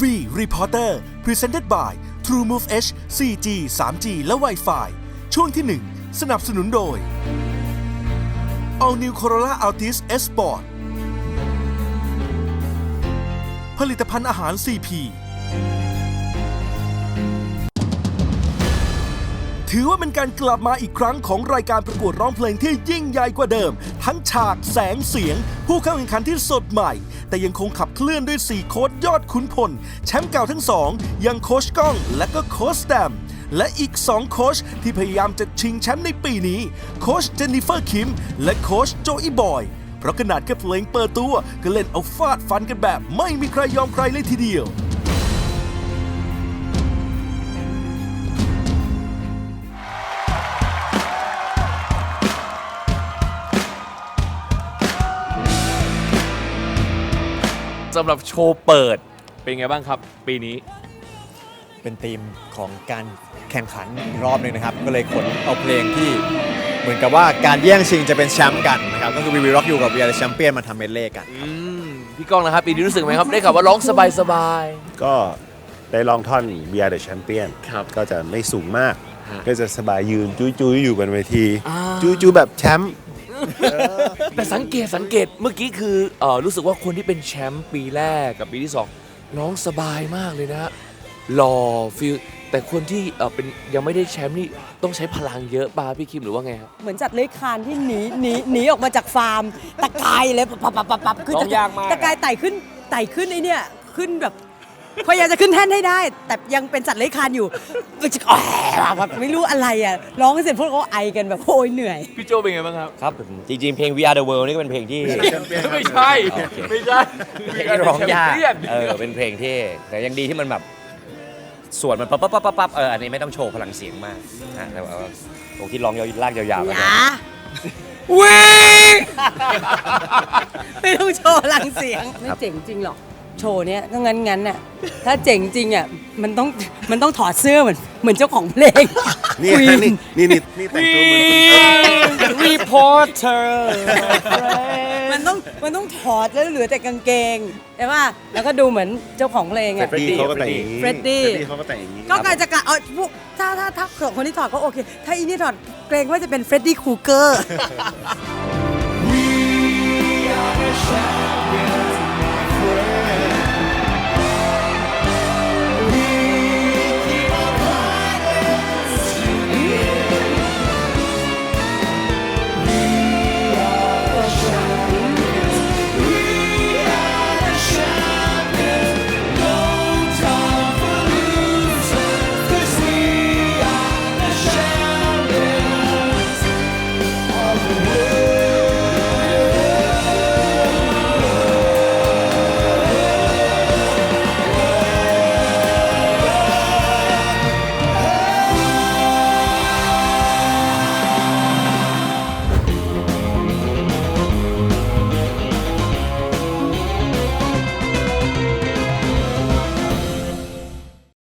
V Reporter Presented by TrueMove H 4G 3G และ Wi-Fi ช่วงที่ 1 สนับสนุนโดย All New Corolla Altis S Sport ผลิตภัณฑ์อาหาร CP ถือว่าเป็นการกลับมาอีกครั้งของรายการประกวดร้องเพลงที่ยิ่งใหญ่กว่าเดิม ทั้งฉากแสงเสียง ผู้เข้าแข่งขันที่สดใหม่ แต่ยังคงขับเคลื่อนด้วย 4 โค้ดยอดขุนพล แชมป์เก่าทั้งสองยังโคชก้องและก็โคชแดมและอีก 2 โค้ชที่พยายามจะชิงแชมป์ในปีนี้ โค้ชเจนนิเฟอร์คิม และโค้ชโจอีบอยเพราะขนาดแค่เพลงเปิดตัวก็เล่นเอาฟาดฟันกันแบบ ไม่มีใครยอมใครเลยทีเดียว สำหรับโชว์เปิดเป็นไงบ้างครับปีนี้ เป็นธีมของการแข่งขันอีกรอบหนึ่งนะครับ ก็เลยขนเอาเพลงที่เหมือนกับว่าการแย่งชิงจะเป็นแชมป์กันนะครับ ก็คือวีวีร็อกอยู่กับวีอาร์แชมเปี้ยนมาทำเมดเล่กัน อืมพี่ก้องนะครับ ปีนี้รู้สึกไหมครับ ได้ข่าวว่าร้องสบายสบาย ก็ได้ลองท่อน We Are the Champion ครับก็จะไม่สูงมาก ฮะก็จะสบายยืนจุ้ยจุ้ยๆอยู่บนเวที อ่า จุ้ยจุ้ยๆแบบแชมป์ๆ แต่สังเกตสังเกตเมื่อกี้คือเออรู้สึกว่าคนที่เป็นแชมป์ปีแรกกับปีที่สองร้องสบายมากเลยนะฮะหล่อฟิลแต่คนที่เออเป็นยังไม่ได้แชมป์นี่ต้องใช้พลังเยอะป่ะพี่คิมหรือว่าไงครับ เหมือนจัดเลื้อยคลานที่หนีหนีหนีออกมาจากฟาร์ม ตะกายเลยปับปับปับปับปับคือร้องยากมาก ตะกายไต่ขึ้นไต่ขึ้นไอเนี่ยขึ้นแบบ พยายามจะขึ้นแท่นให้ได้ แต่ยังเป็นจัดเลื้อยคลานอยู่มันจะแอบแบบไม่รู้อะไรอะร้องเสร็จพวกเขาไอกันแบบโอยเหนื่อย พี่โจเป็นไงบ้างครับครับผมจริงๆเพลง We Are the World นี่ก็เป็นเพลงที่ ไม่ใช่ไม่ใช่เพลงที่ร้องยากเลี่ยนเออเป็นเพลงที่แต่ยังดีที่มันแบบส่วนมันปั๊บปั๊บปั๊บปั๊บปั๊บเอออันนี้ไม่ต้องโชว์พลังเสียงมากนะแต่ว่าตรงที่ร้องยาวลากยาวๆแล้วอเนี่ยย่าวิ่งไม่ต้องโชว์พลังเสียง ไม่เจ๋งจริงหรอก โชว์เนี้ยก็งั้นงั้นน่ะถ้าเจ๋งจริงอะมันต้องมันต้องถอดเสื้อเหมือนเหมือนเจ้าของเพลง นี่ Queen นี่นี่นี่นี่แต่งตัวเหมือนคุณรีพอร์เตอร์มันต้องมันต้องถอดแล้วเหลือแต่กางเกงใช่ป่ะแล้วก็ดูเหมือนเจ้าของเพลงแต่อะ เฟรดดี้เขาก็แต่งอย่างนี้เฟรดดี้เขาก็แต่งอย่างนี้ก็กลายจะกะเอาพวกถ้าถ้าถ้าคนที่ถอดก็โอเค ถ้าอีนี่ถอดเกรงว่าจะเป็นเฟรดดี้คูเกอร์